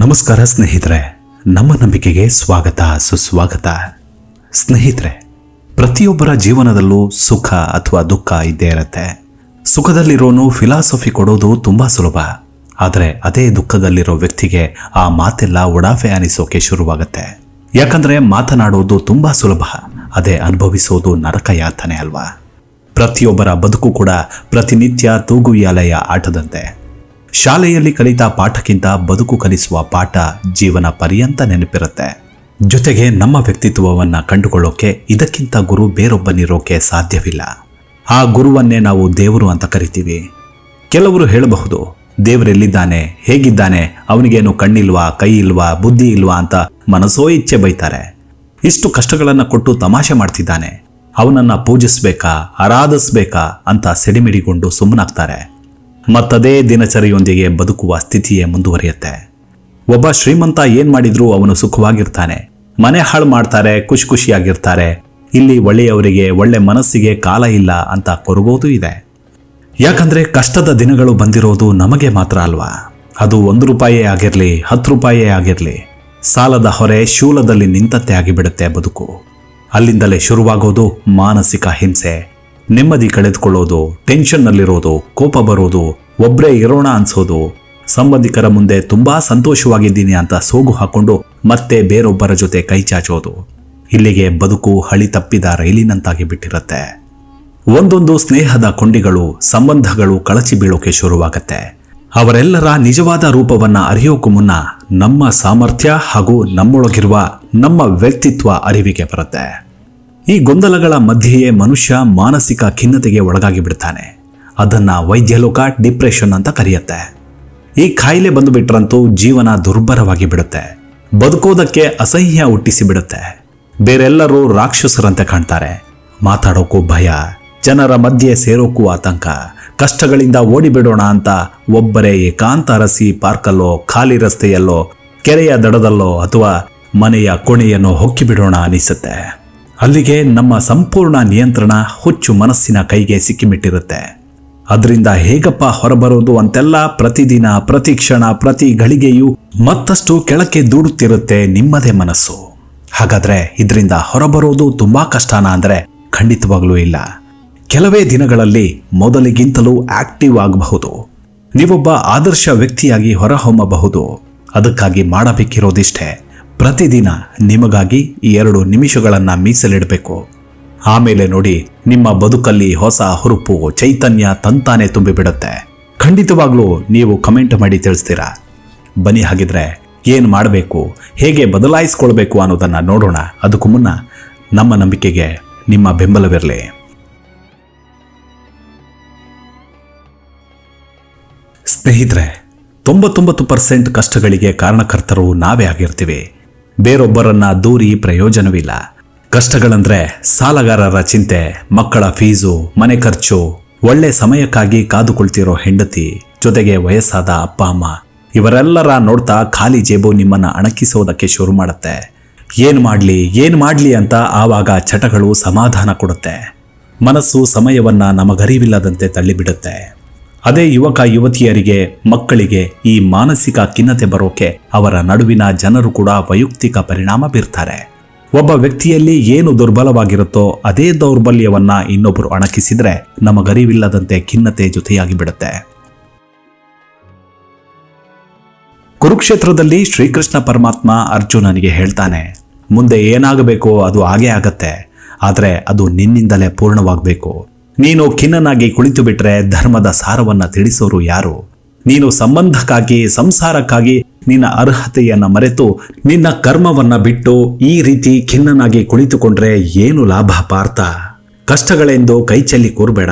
ನಮಸ್ಕಾರ ಸ್ನೇಹಿತರೆ, ನಮ್ಮ ನಂಬಿಕೆಗೆ ಸ್ವಾಗತ, ಸುಸ್ವಾಗತ. ಸ್ನೇಹಿತರೆ, ಪ್ರತಿಯೊಬ್ಬರ ಜೀವನದಲ್ಲೂ ಸುಖ ಅಥವಾ ದುಃಖ ಇದ್ದೇ ಇರುತ್ತೆ. ಸುಖದಲ್ಲಿರೋನು ಫಿಲಾಸಫಿ ಕೊಡೋದು ತುಂಬಾ ಸುಲಭ. ಆದರೆ ಅದೇ ದುಃಖದಲ್ಲಿರೋ ವ್ಯಕ್ತಿಗೆ ಆ ಮಾತೆಲ್ಲ ಒಡಾಫೆ ಅನಿಸೋಕೆ ಶುರುವಾಗುತ್ತೆ. ಯಾಕಂದ್ರೆ ಮಾತನಾಡೋದು ತುಂಬಾ ಸುಲಭ. ಅದೇ ಅನುಭವಿಸೋದು ನರಕ ಯಾತನೆ ಅಲ್ವಾ? ಪ್ರತಿಯೊಬ್ಬರ ಬದುಕು ಕೂಡ ಪ್ರತಿನಿತ್ಯ ತೂಗುಯ್ಯಾಲೆಯ ಆಟದಂತೆ. ಶಾಲೆಯಲ್ಲಿ ಕಲಿತ ಪಾಠಕ್ಕಿಂತ ಬದುಕು ಕಲಿಸುವ ಪಾಠ ಜೀವನ ಪರ್ಯಂತ ನೆನಪಿರುತ್ತೆ. ಜೊತೆಗೆ ನಮ್ಮ ವ್ಯಕ್ತಿತ್ವವನ್ನ ಕಂಡುಕೊಳ್ಳೋಕೆ ಇದಕ್ಕಿಂತ ಗುರು ಬೇರೊಬ್ಬನಿರೋಕೆ ಸಾಧ್ಯವಿಲ್ಲ. ಆ ಗುರುವನ್ನೇ ನಾವು ದೇವರು ಅಂತ ಕರಿತೀವಿ. ಕೆಲವರು ಹೇಳಬಹುದು, ದೇವರೆಲ್ಲಿದ್ದಾನೆ, ಹೇಗಿದ್ದಾನೆ, ಅವನಿಗೇನು ಕಣ್ಣಿಲ್ವಾ ಕೈ ಇಲ್ವಾ ಬುದ್ಧಿ ಇಲ್ವಾ ಅಂತ ಮನಸೋ ಇಚ್ಛೆ ಬೈತಾರೆ. ಇಷ್ಟು ಕಷ್ಟಗಳನ್ನ ಕೊಟ್ಟು ತಮಾಷೆ ಮಾಡ್ತಿದ್ದಾನೆ. ಅವನನ್ನ ಪೂಜಿಸ್ಬೇಕಾ, ಆರಾಧಿಸ್ಬೇಕಾ ಅಂತ ಸಿಡಿಮಿಡಿಗೊಂಡು ಸುಮ್ಮನಾಗ್ತಾರೆ. ಮತ್ತದೇ ದಿನಚರಿಯೊಂದಿಗೆ ಬದುಕುವ ಸ್ಥಿತಿಯೇ ಮುಂದುವರಿಯುತ್ತೆ. ಒಬ್ಬ ಶ್ರೀಮಂತ ಏನ್ ಮಾಡಿದ್ರೂ ಅವನು ಸುಖವಾಗಿರ್ತಾನೆ. ಮನೆ ಹಾಳು ಮಾಡ್ತಾರೆ, ಖುಷಿ ಖುಷಿಯಾಗಿರ್ತಾರೆ. ಇಲ್ಲಿ ಒಳ್ಳೆಯವರಿಗೆ, ಒಳ್ಳೆ ಮನಸ್ಸಿಗೆ ಕಾಲ ಇಲ್ಲ ಅಂತ ಕೊರಗೋದು ಇದೆ. ಯಾಕಂದ್ರೆ ಕಷ್ಟದ ದಿನಗಳು ಬಂದಿರೋದು ನಮಗೆ ಮಾತ್ರ ಅಲ್ವಾ? ಅದು ಒಂದು ರೂಪಾಯೇ ಆಗಿರಲಿ, ಹತ್ತು ರೂಪಾಯೇ ಆಗಿರಲಿ. ಸಾಲದ ಹೊರೆ ಶೂಲದಲ್ಲಿ ನಿಂತತ್ತೆ ಆಗಿಬಿಡುತ್ತೆ ಬದುಕು. ಅಲ್ಲಿಂದಲೇ ಶುರುವಾಗೋದು ಮಾನಸಿಕ ಹಿಂಸೆ. ನೆಮ್ಮದಿ ಕಳೆದುಕೊಳ್ಳೋದು ಟೆನ್ಷನ್ನಲ್ಲಿರೋದು ಕೋಪ ಬರೋದು ಒಬ್ಬರೇ ಇರೋಣ ಅನ್ಸೋದು. ಸಂಬಂಧಿಕರ ಮುಂದೆ ತುಂಬಾ ಸಂತೋಷವಾಗಿದ್ದೀನಿ ಅಂತ ಸೋಗು ಹಾಕೊಂಡು ಮತ್ತೆ ಬೇರೊಬ್ಬರ ಜೊತೆ ಕೈ ಚಾಚೋದು. ಇಲ್ಲಿಗೆ ಬದುಕು ಹಳಿ ತಪ್ಪಿದ ರೈಲಿನಂತಾಗಿ ಬಿಟ್ಟಿರುತ್ತೆ. ಒಂದೊಂದು ಸ್ನೇಹದ ಕೊಂಡಿಗಳು, ಸಂಬಂಧಗಳು ಕಳಚಿ ಬೀಳೋಕೆ ಶುರುವಾಗತ್ತೆ. ಅವರೆಲ್ಲರ ನಿಜವಾದ ರೂಪವನ್ನ ಅರಿಯೋಕ್ಕೂ ಮುನ್ನ ನಮ್ಮ ಸಾಮರ್ಥ್ಯ ಹಾಗೂ ನಮ್ಮೊಳಗಿರುವ ನಮ್ಮ ವ್ಯಕ್ತಿತ್ವ ಅರಿವಿಗೆ ಬರುತ್ತೆ. ಈ ಗೊಂದಲಗಳ ಮಧ್ಯೆಯೇ ಮನುಷ್ಯ ಮಾನಸಿಕ ಖಿನ್ನತೆಗೆ ಒಳಗಾಗಿ ಬಿಡ್ತಾನೆ. ಅದನ್ನ ವೈದ್ಯಲೋಕ ಡಿಪ್ರೆಷನ್ ಅಂತ ಕರೆಯುತ್ತೆ. ಈ ಕಾಯಿಲೆ ಬಂದುಬಿಟ್ರಂತೂ ಜೀವನ ದುರ್ಬರವಾಗಿ ಬಿಡುತ್ತೆ. ಬದುಕೋದಕ್ಕೆ ಅಸಹ್ಯ ಹುಟ್ಟಿಸಿ ಬಿಡುತ್ತೆ. ಬೇರೆಲ್ಲರೂ ರಾಕ್ಷಸರಂತೆ ಕಾಣ್ತಾರೆ. ಮಾತಾಡೋಕ್ಕೂ ಭಯ, ಜನರ ಮಧ್ಯೆ ಸೇರೋಕ್ಕೂ ಆತಂಕ, ಕಷ್ಟಗಳಿಂದ ಓಡಿಬಿಡೋಣ ಅಂತ ಒಬ್ಬರೇ ಏಕಾಂತ ಅರಸಿ ಪಾರ್ಕಲ್ಲೋ, ಖಾಲಿ ರಸ್ತೆಯಲ್ಲೋ, ಕೆರೆಯ ದಡದಲ್ಲೋ ಅಥವಾ ಮನೆಯ ಕೊಣೆಯನ್ನು ಹೊಕ್ಕಿಬಿಡೋಣ ಅನಿಸುತ್ತೆ. ಅಲ್ಲಿಗೆ ನಮ್ಮ ಸಂಪೂರ್ಣ ನಿಯಂತ್ರಣ ಹುಚ್ಚು ಮನಸ್ಸಿನ ಕೈಗೆ ಸಿಕ್ಕಿಬಿಟ್ಟಿರುತ್ತೆ. ಅದರಿಂದ ಹೇಗಪ್ಪ ಹೊರಬರೋದು ಅಂತೆಲ್ಲ ಪ್ರತಿದಿನ, ಪ್ರತಿ ಕ್ಷಣ, ಪ್ರತಿ ಗಳಿಗೆಯೂ ಮತ್ತಷ್ಟು ಕೆಳಕ್ಕೆ ದೂಡುತ್ತಿರುತ್ತೆ ನಿಮ್ಮದೇ ಮನಸ್ಸು. ಹಾಗಾದ್ರೆ ಇದರಿಂದ ಹೊರಬರೋದು ತುಂಬಾ ಕಷ್ಟನಾ ಅಂದ್ರೆ ಖಂಡಿತವಾಗಲೂ ಇಲ್ಲ. ಕೆಲವೇ ದಿನಗಳಲ್ಲಿ ಮೊದಲಿಗಿಂತಲೂ ಆಕ್ಟಿವ್ ಆಗಬಹುದು. ನೀವೊಬ್ಬ ಆದರ್ಶ ವ್ಯಕ್ತಿಯಾಗಿ ಹೊರಹೊಮ್ಮಬಹುದು. ಅದಕ್ಕಾಗಿ ಮಾಡಬೇಕಿರೋದಿಷ್ಟೇ. ಪ್ರತಿದಿನ ನಿಮಗಾಗಿ ಈ ಎರಡು ನಿಮಿಷಗಳನ್ನು ಮೀಸಲಿಡಬೇಕು. ಆಮೇಲೆ ನೋಡಿ, ನಿಮ್ಮ ಬದುಕಲ್ಲಿ ಹೊಸ ಹುರುಪು ಚೈತನ್ಯ ತಂತಾನೆ ತುಂಬಿಬಿಡುತ್ತೆ. ಖಂಡಿತವಾಗ್ಲೂ ನೀವು ಕಮೆಂಟ್ ಮಾಡಿ ತಿಳಿಸ್ತೀರಾ? ಬನ್ನಿ ಹಾಗಿದ್ರೆ ಏನು ಮಾಡಬೇಕು, ಹೇಗೆ ಬದಲಾಯಿಸ್ಕೊಳ್ಬೇಕು ಅನ್ನೋದನ್ನು ನೋಡೋಣ. ಅದಕ್ಕೂ ಮುನ್ನ ನಮ್ಮ ನಂಬಿಕೆಗೆ ನಿಮ್ಮ ಬೆಂಬಲವಿರಲಿ. ಸ್ನೇಹಿತರೆ, ತೊಂಬತ್ತೊಂಬತ್ತು ಪರ್ಸೆಂಟ್ ಕಷ್ಟಗಳಿಗೆ ಕಾರಣಕರ್ತರು ನಾವೇ ಆಗಿರ್ತೀವಿ. ಬೇರೊಬ್ಬರನ್ನ ದೂರಿ ಪ್ರಯೋಜನವಿಲ್ಲ. ಕಷ್ಟಗಳಂದ್ರೆ ಸಾಲಗಾರರ ಚಿಂತೆ, ಮಕ್ಕಳ ಫೀಸು, ಮನೆ ಖರ್ಚು, ಒಳ್ಳೆ ಸಮಯಕ್ಕಾಗಿ ಕಾದುಕೊಳ್ತಿರೋ ಹೆಂಡತಿ, ಜೊತೆಗೆ ವಯಸ್ಸಾದ ಅಪ್ಪ, ಅಮ್ಮ. ಇವರೆಲ್ಲರ ನೋಡ್ತಾ ಖಾಲಿ ಜೇಬು ನಿಮ್ಮನ್ನ ಅಣಕಿಸೋದಕ್ಕೆ ಶುರು ಮಾಡುತ್ತೆ. ಏನು ಮಾಡ್ಲಿ ಏನು ಮಾಡ್ಲಿ ಅಂತ ಆವಾಗ ಚಟಗಳು ಸಮಾಧಾನ ಕೊಡುತ್ತೆ. ಮನಸ್ಸು ಸಮಯವನ್ನ ನಮಗರಿವಿಲ್ಲದಂತೆ ತಳ್ಳಿಬಿಡುತ್ತೆ. ಅದೇ ಯುವಕ ಯುವತಿಯರಿಗೆ, ಮಕ್ಕಳಿಗೆ ಈ ಮಾನಸಿಕ ಖಿನ್ನತೆ ಬರೋಕೆ ಅವರ ನಡುವಿನ ಜನರು ಕೂಡ ವೈಯಕ್ತಿಕ ಪರಿಣಾಮ ಬೀರ್ತಾರೆ. ಒಬ್ಬ ವ್ಯಕ್ತಿಯಲ್ಲಿ ಏನು ದುರ್ಬಲವಾಗಿರುತ್ತೋ ಅದೇ ದೌರ್ಬಲ್ಯವನ್ನ ಇನ್ನೊಬ್ಬರು ಅಣಕಿಸಿದ್ರೆ ನಮಗರಿವಿಲ್ಲದಂತೆ ಖಿನ್ನತೆ ಜೊತೆಯಾಗಿ ಬಿಡುತ್ತೆ. ಕುರುಕ್ಷೇತ್ರದಲ್ಲಿ ಶ್ರೀಕೃಷ್ಣ ಪರಮಾತ್ಮ ಅರ್ಜುನನಿಗೆ ಹೇಳ್ತಾನೆ, ಮುಂದೆ ಏನಾಗಬೇಕೋ ಅದು ಹಾಗೇ ಆಗತ್ತೆ. ಆದರೆ ಅದು ನಿನ್ನಿಂದಲೇ ಪೂರ್ಣವಾಗಬೇಕು. ನೀನು ಖಿನ್ನನಾಗಿ ಕುಳಿತು ಬಿಟ್ರೆ ಧರ್ಮದ ಸಾರವನ್ನ ತಿಳಿಸೋರು ಯಾರು? ನೀನು ಸಂಬಂಧಕ್ಕಾಗಿ, ಸಂಸಾರಕ್ಕಾಗಿ ನಿನ್ನ ಅರ್ಹತೆಯನ್ನ ಮರೆತು ನಿನ್ನ ಕರ್ಮವನ್ನ ಬಿಟ್ಟು ಈ ರೀತಿ ಖಿನ್ನನಾಗಿ ಕುಳಿತುಕೊಂಡ್ರೆ ಏನು ಲಾಭ ಪಾರ್ಥ? ಕಷ್ಟಗಳೆಂದು ಕೈಚೆಲ್ಲಿ ಕೂರ್ಬೇಡ.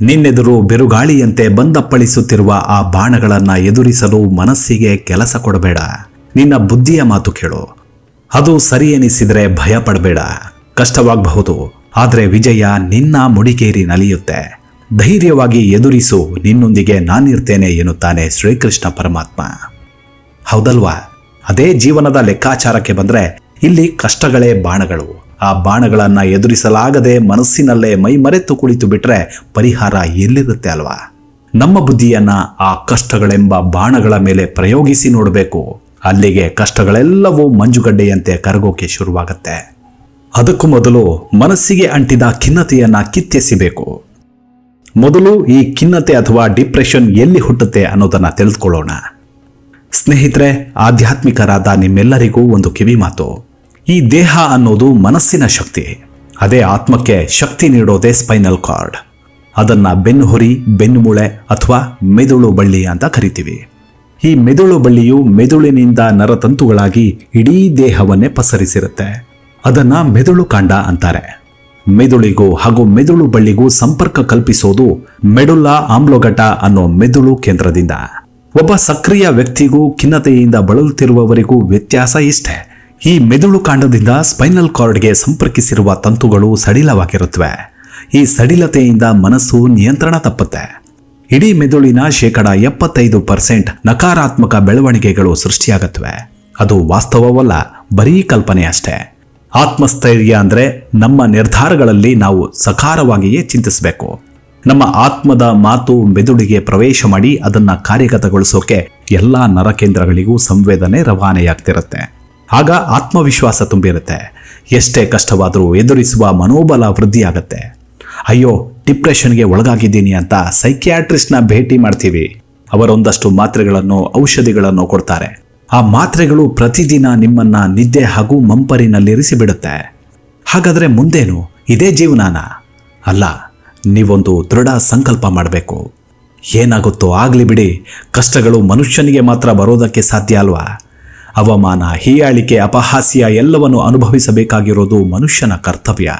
ನಿನ್ನೆದುರು ಬಿರುಗಾಳಿಯಂತೆ ಬಂದಪ್ಪಳಿಸುತ್ತಿರುವ ಆ ಬಾಣಗಳನ್ನ ಎದುರಿಸಲು ಮನಸ್ಸಿಗೆ ಕೆಲಸ ಕೊಡಬೇಡ. ನಿನ್ನ ಬುದ್ಧಿಯ ಮಾತು ಕೇಳು. ಅದು ಸರಿ ಎನಿಸಿದ್ರೆ ಭಯ ಪಡಬೇಡ ಕಷ್ಟವಾಗಬಹುದು. ಆದರೆ ವಿಜಯ ನಿನ್ನ ಮುಡಿಕೇರಿ ನಲಿಯುತ್ತೆ. ಧೈರ್ಯವಾಗಿ ಎದುರಿಸು, ನಿನ್ನೊಂದಿಗೆ ನಾನಿರ್ತೇನೆ ಎನ್ನುತ್ತಾನೆ ಶ್ರೀಕೃಷ್ಣ ಪರಮಾತ್ಮ. ಹೌದಲ್ವಾ? ಅದೇ ಜೀವನದ ಲೆಕ್ಕಾಚಾರಕ್ಕೆ ಬಂದರೆ ಇಲ್ಲಿ ಕಷ್ಟಗಳೇ ಬಾಣಗಳು. ಆ ಬಾಣಗಳನ್ನು ಎದುರಿಸಲಾಗದೆ ಮನಸ್ಸಿನಲ್ಲೇ ಮೈ ಮರೆತು ಕುಳಿತು ಬಿಟ್ರೆ ಪರಿಹಾರ ಎಲ್ಲಿರುತ್ತೆ ಅಲ್ವಾ? ನಮ್ಮ ಬುದ್ಧಿಯನ್ನ ಆ ಕಷ್ಟಗಳೆಂಬ ಬಾಣಗಳ ಮೇಲೆ ಪ್ರಯೋಗಿಸಿ ನೋಡಬೇಕು. ಅಲ್ಲಿಗೆ ಕಷ್ಟಗಳೆಲ್ಲವೂ ಮಂಜುಗಡ್ಡೆಯಂತೆ ಕರಗೋಕೆ ಶುರುವಾಗತ್ತೆ. ಅದಕ್ಕೂ ಮೊದಲು ಮನಸ್ಸಿಗೆ ಅಂಟಿದ ಖಿನ್ನತೆಯನ್ನು ಕಿತ್ತೆಸಿಬೇಕು. ಮೊದಲು ಈ ಖಿನ್ನತೆ ಅಥವಾ ಡಿಪ್ರೆಷನ್ ಎಲ್ಲಿ ಹುಟ್ಟುತ್ತೆ ಅನ್ನೋದನ್ನು ತಿಳಿದುಕೊಳ್ಳೋಣ. ಸ್ನೇಹಿತರೆ, ಆಧ್ಯಾತ್ಮಿಕರಾದ ನಿಮ್ಮೆಲ್ಲರಿಗೂ ಒಂದು ಕಿವಿ ಮಾತು. ಈ ದೇಹ ಅನ್ನೋದು ಮನಸ್ಸಿನ ಶಕ್ತಿ. ಅದೇ ಆತ್ಮಕ್ಕೆ ಶಕ್ತಿ ನೀಡೋದೇ ಸ್ಪೈನಲ್ ಕಾರ್ಡ್. ಅದನ್ನ ಬೆನ್ನುಹುರಿ ಬೆನ್ನುಮೂಳೆ ಅಥವಾ ಮೆದುಳು ಬಳ್ಳಿ ಅಂತ ಕರಿತೀವಿ. ಈ ಮೆದುಳು ಬಳ್ಳಿಯು ಮೆದುಳಿನಿಂದ ನರತಂತುಗಳಾಗಿ ಇಡೀ ದೇಹವನ್ನೇ ಪಸರಿಸಿರುತ್ತೆ. ಅದನ್ನ ಮೆದುಳು ಕಾಂಡ ಅಂತಾರೆ. ಮೆದುಳಿಗೂ ಹಾಗೂ ಮೆದುಳು ಬಳ್ಳಿಗೂ ಸಂಪರ್ಕ ಕಲ್ಪಿಸೋದು ಮೆಡುಲ್ಲಾ ಆಮ್ಲೋಘಟ ಅನ್ನೋ ಮೆದುಳು ಕೇಂದ್ರದಿಂದ. ಒಬ್ಬ ಸಕ್ರಿಯ ವ್ಯಕ್ತಿಗೂ ಖಿನ್ನತೆಯಿಂದ ಬಳಲುತ್ತಿರುವವರಿಗೂ ವ್ಯತ್ಯಾಸ ಇಷ್ಟೇ. ಈ ಮೆದುಳು ಕಾಂಡದಿಂದ ಸ್ಪೈನಲ್ ಕಾರ್ಡ್ಗೆ ಸಂಪರ್ಕಿಸಿರುವ ತಂತುಗಳು ಸಡಿಲವಾಗಿರುತ್ತವೆ. ಈ ಸಡಿಲತೆಯಿಂದ ಮನಸ್ಸು ನಿಯಂತ್ರಣ ತಪ್ಪುತ್ತೆ. ಇಡೀ ಮೆದುಳಿನ ಶೇಕಡ ಎಪ್ಪತ್ತೈದು ಪರ್ಸೆಂಟ್ ನಕಾರಾತ್ಮಕ ಬೆಳವಣಿಗೆಗಳು ಸೃಷ್ಟಿಯಾಗುತ್ತವೆ. ಅದು ವಾಸ್ತವವಲ್ಲ, ಬರೀ ಕಲ್ಪನೆ ಅಷ್ಟೇ. ಆತ್ಮಸ್ಥೈರ್ಯ ಅಂದರೆ ನಮ್ಮ ನಿರ್ಧಾರಗಳಲ್ಲಿ ನಾವು ಸಕಾರವಾಗಿಯೇ ಚಿಂತಿಸಬೇಕು. ನಮ್ಮ ಆತ್ಮದ ಮಾತು ಮೆದುಳಿಗೆ ಪ್ರವೇಶ ಮಾಡಿ ಅದನ್ನು ಕಾರ್ಯಗತಗೊಳಿಸೋಕೆ ಎಲ್ಲ ನರಕೇಂದ್ರಗಳಿಗೂ ಸಂವೇದನೆ ರವಾನೆಯಾಗ್ತಿರುತ್ತೆ. ಆಗ ಆತ್ಮವಿಶ್ವಾಸ ತುಂಬಿರುತ್ತೆ. ಎಷ್ಟೇ ಕಷ್ಟವಾದರೂ ಎದುರಿಸುವ ಮನೋಬಲ ವೃದ್ಧಿಯಾಗತ್ತೆ. ಅಯ್ಯೋ, ಡಿಪ್ರೆಷನ್ಗೆ ಒಳಗಾಗಿದ್ದೀನಿ ಅಂತ ಸೈಕ್ಯಾಟ್ರಿಸ್ಟ್ನ ಭೇಟಿ ಮಾಡ್ತೀವಿ. ಅವರೊಂದಷ್ಟು ಮಾತ್ರೆಗಳನ್ನು, ಔಷಧಿಗಳನ್ನು ಕೊಡ್ತಾರೆ. ಆ ಮಾತ್ರೆಗಳು ಪ್ರತಿದಿನ ನಿಮ್ಮನ್ನ ನಿದ್ದೆ ಹಾಗೂ ಮಂಪರಿನಲ್ಲಿರಿಸಿ ಬಿಡುತ್ತೆ ಹಾಗಾದರೆ ಮುಂದೇನು? ಇದೇ ಜೀವನಾನ? ಅಲ್ಲ, ನೀವೊಂದು ದೃಢ ಸಂಕಲ್ಪ ಮಾಡಬೇಕು. ಏನಾಗುತ್ತೋ ಆಗಲಿ ಬಿಡಿ, ಕಷ್ಟಗಳು ಮನುಷ್ಯನಿಗೆ ಮಾತ್ರ ಬರೋದಕ್ಕೆ ಸಾಧ್ಯ ಅಲ್ವಾ? ಅವಮಾನ, ಹೀಯಾಳಿಕೆ, ಅಪಹಾಸ್ಯ ಎಲ್ಲವನ್ನು ಅನುಭವಿಸಬೇಕಾಗಿರೋದು ಮನುಷ್ಯನ ಕರ್ತವ್ಯ.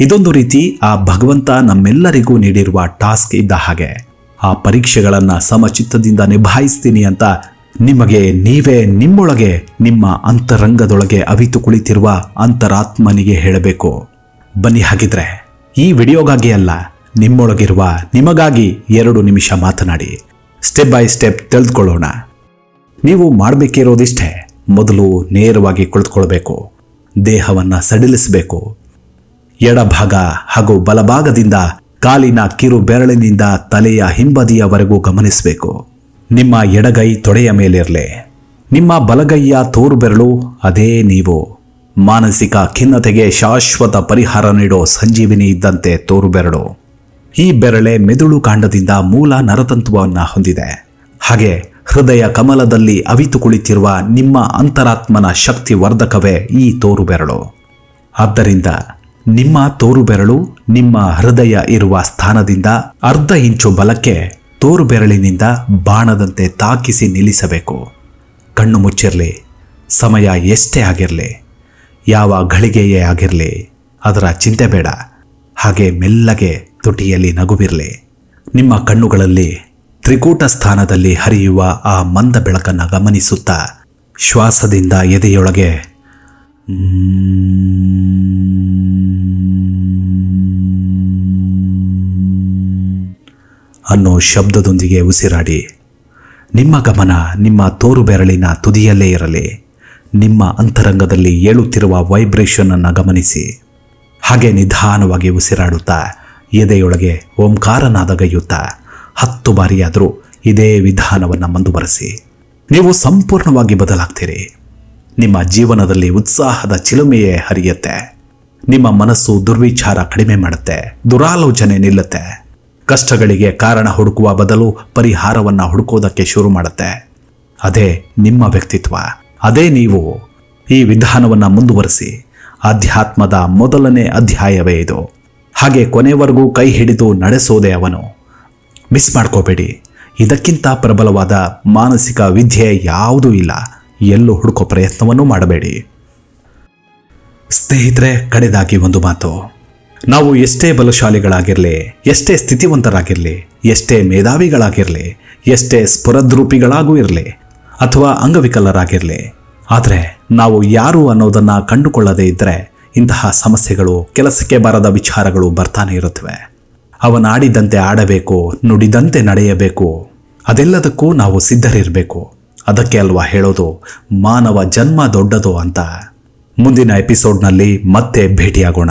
ಇದೊಂದು ರೀತಿ ಆ ಭಗವಂತ ನಮ್ಮೆಲ್ಲರಿಗೂ ನೀಡಿರುವ ಟಾಸ್ಕ್ ಇದ್ದ ಹಾಗೆ. ಆ ಪರೀಕ್ಷೆಗಳನ್ನು ಸಮಚಿತ್ತದಿಂದ ನಿಭಾಯಿಸ್ತೀನಿ ಅಂತ ನಿಮಗೆ ನೀವೇ ನಿಮ್ಮೊಳಗೆ ನಿಮ್ಮ ಅಂತರಂಗದೊಳಗೆ ಅವಿತು ಕುಳಿತಿರುವ ಅಂತರಾತ್ಮನಿಗೆ ಹೇಳಬೇಕು. ಬನ್ನಿ ಹಾಗಿದ್ರೆ, ಈ ವಿಡಿಯೋಗಾಗಿ ಅಲ್ಲ, ನಿಮ್ಮೊಳಗಿರುವ ನಿಮಗಾಗಿ ಎರಡು ನಿಮಿಷ ಮಾತನಾಡಿ. ಸ್ಟೆಪ್ ಬೈ ಸ್ಟೆಪ್ ತಿಳಿದುಕೊಳ್ಳೋಣ. ನೀವು ಮಾಡಬೇಕಿರೋದಿಷ್ಟೇ, ಮೊದಲು ನೇರವಾಗಿ ಕುಳಿತುಕೊಳ್ಬೇಕು. ದೇಹವನ್ನು ಸಡಿಲಿಸಬೇಕು. ಎಡಭಾಗ ಹಾಗೂ ಬಲಭಾಗದಿಂದ ಕಾಲಿನ ಕಿರು ಬೆರಳಿನಿಂದ ತಲೆಯ ಹಿಂಬದಿಯವರೆಗೂ ಗಮನಿಸಬೇಕು. ನಿಮ್ಮ ಎಡಗೈ ತೊಡೆಯ ಮೇಲಿರಲಿ. ನಿಮ್ಮ ಬಲಗೈಯ ತೋರು ಬೆರಳು ಅದೇ ನೀವು. ಮಾನಸಿಕ ಖಿನ್ನತೆಗೆ ಶಾಶ್ವತ ಪರಿಹಾರ ನೀಡೋ ಸಂಜೀವಿನಿ ಇದ್ದಂತೆ ತೋರು ಬೆರಳು ಈ ಬೆರಳೆ ಮೆದುಳು ಕಾಂಡದಿಂದ ಮೂಲ ನರತಂತ್ವವನ್ನು ಹೊಂದಿದೆ. ಹಾಗೆ ಹೃದಯ ಕಮಲದಲ್ಲಿ ಅವಿತು ಕುಳಿತಿರುವ ನಿಮ್ಮ ಅಂತರಾತ್ಮನ ಶಕ್ತಿ ವರ್ಧಕವೇ ಈ ತೋರು ಬೆರಳು ಆದ್ದರಿಂದ ನಿಮ್ಮ ತೋರು ಬೆರಳು ನಿಮ್ಮ ಹೃದಯ ಇರುವ ಸ್ಥಾನದಿಂದ ಅರ್ಧ ಇಂಚು ಬಲಕ್ಕೆ ತೋರು ಬೆರಳಿನಿಂದ ಬಾಣದಂತೆ ತಾಕಿಸಿ ನಿಲ್ಲಿಸಬೇಕು. ಕಣ್ಣು ಮುಚ್ಚಿರಲಿ, ಸಮಯ ಎಷ್ಟೇ ಆಗಿರಲಿ, ಯಾವ ಘಳಿಗೆಯೇ ಆಗಿರಲಿ, ಅದರ ಚಿಂತೆ ಬೇಡ. ಹಾಗೆ ಮೆಲ್ಲಗೆ ತುಟಿಯಲ್ಲಿ ನಗುವಿರಲಿ. ನಿಮ್ಮ ಕಣ್ಣುಗಳಲ್ಲಿ ತ್ರಿಕೂಟ ಸ್ಥಾನದಲ್ಲಿ ಹರಿಯುವ ಆ ಮಂದ ಬೆಳಕನ್ನು ಗಮನಿಸುತ್ತಾ ಶ್ವಾಸದಿಂದ ಎದೆಯೊಳಗೆ ಅನ್ನೋ ಶಬ್ದದೊಂದಿಗೆ ಉಸಿರಾಡಿ, ನಿಮ್ಮ ಗಮನ ನಿಮ್ಮ ತೋರು ಬೆರಳಿನ ತುದಿಯಲ್ಲೇ ಇರಲಿ, ನಿಮ್ಮ ಅಂತರಂಗದಲ್ಲಿ ಏಳುತ್ತಿರುವ ವೈಬ್ರೇಷನ್ ಅನ್ನು ಗಮನಿಸಿ. ಹಾಗೆ ನಿಧಾನವಾಗಿ ಉಸಿರಾಡುತ್ತಾ, ಎದೆಯೊಳಗೆ ಓಂಕಾರನಾದಗೈಯುತ್ತಾ ಹತ್ತು ಬಾರಿಯಾದರೂ ಇದೇ ವಿಧಾನವನ್ನು ಮುಂದುವರೆಸಿ. ನೀವು ಸಂಪೂರ್ಣವಾಗಿ ಬದಲಾಗ್ತೀರಿ. ನಿಮ್ಮ ಜೀವನದಲ್ಲಿ ಉತ್ಸಾಹದ ಚಿಲುಮೆಯೇ ಹರಿಯುತ್ತೆ. ನಿಮ್ಮ ಮನಸ್ಸು ದುರ್ವಿಚಾರ ಕಡಿಮೆ ಮಾಡುತ್ತೆ. ದುರಾಲೋಚನೆ ನಿಲ್ಲುತ್ತೆ. ಕಷ್ಟಗಳಿಗೆ ಕಾರಣ ಹುಡುಕುವ ಬದಲು ಪರಿಹಾರವನ್ನು ಹುಡುಕೋದಕ್ಕೆ ಶುರು ಮಾಡುತ್ತೆ. ಅದೇ ನಿಮ್ಮ ವ್ಯಕ್ತಿತ್ವ. ಅದೇ ನೀವು ಈ ವಿಧಾನವನ್ನು ಮುಂದುವರಿಸಿ ಆಧ್ಯಾತ್ಮದ ಮೊದಲನೇ ಅಧ್ಯಾಯವೇ ಇದು. ಹಾಗೆ ಕೊನೆವರೆಗೂ ಕೈ ಹಿಡಿದು ನಡೆಸೋದೇ ಅವನು. ಮಿಸ್ ಮಾಡ್ಕೋಬೇಡಿ. ಇದಕ್ಕಿಂತ ಪ್ರಬಲವಾದ ಮಾನಸಿಕ ವಿದ್ಯೆ ಯಾವುದೂ ಇಲ್ಲ. ಎಲ್ಲೂ ಹುಡುಕೋ ಪ್ರಯತ್ನವನ್ನು ಮಾಡಬೇಡಿ. ಸ್ನೇಹಿತರೆ, ಕಡೆದಾಗಿ ಒಂದು ಮಾತು. ನಾವು ಎಷ್ಟೇ ಬಲಶಾಲಿಗಳಾಗಿರಲಿ, ಎಷ್ಟೇ ಸ್ಥಿತಿವಂತರಾಗಿರಲಿ, ಎಷ್ಟೇ ಮೇಧಾವಿಗಳಾಗಿರಲಿ, ಎಷ್ಟೇ ಸ್ಫುರದ್ರೂಪಿಗಳಾಗೂ ಇರಲಿ ಅಥವಾ ಅಂಗವಿಕಲರಾಗಿರಲಿ, ಆದರೆ ನಾವು ಯಾರು ಅನ್ನೋದನ್ನು ಕಂಡುಕೊಳ್ಳದೇ ಇದ್ದರೆ ಇಂತಹ ಸಮಸ್ಯೆಗಳು, ಕೆಲಸಕ್ಕೆ ಬಾರದ ವಿಚಾರಗಳು ಬರ್ತಾನೆ ಇರುತ್ತವೆ. ಅವನಾಡಿದಂತೆ ಆಡಬೇಕು, ನುಡಿದಂತೆ ನಡೆಯಬೇಕು, ಅದೆಲ್ಲದಕ್ಕೂ ನಾವು ಸಿದ್ಧರಿರಬೇಕು. ಅದಕ್ಕೆ ಅಲ್ವಾ ಹೇಳೋದು ಮಾನವ ಜನ್ಮ ದೊಡ್ಡದು ಅಂತ. ಮುಂದಿನ ಎಪಿಸೋಡ್ನಲ್ಲಿ ಮತ್ತೆ ಭೇಟಿಯಾಗೋಣ.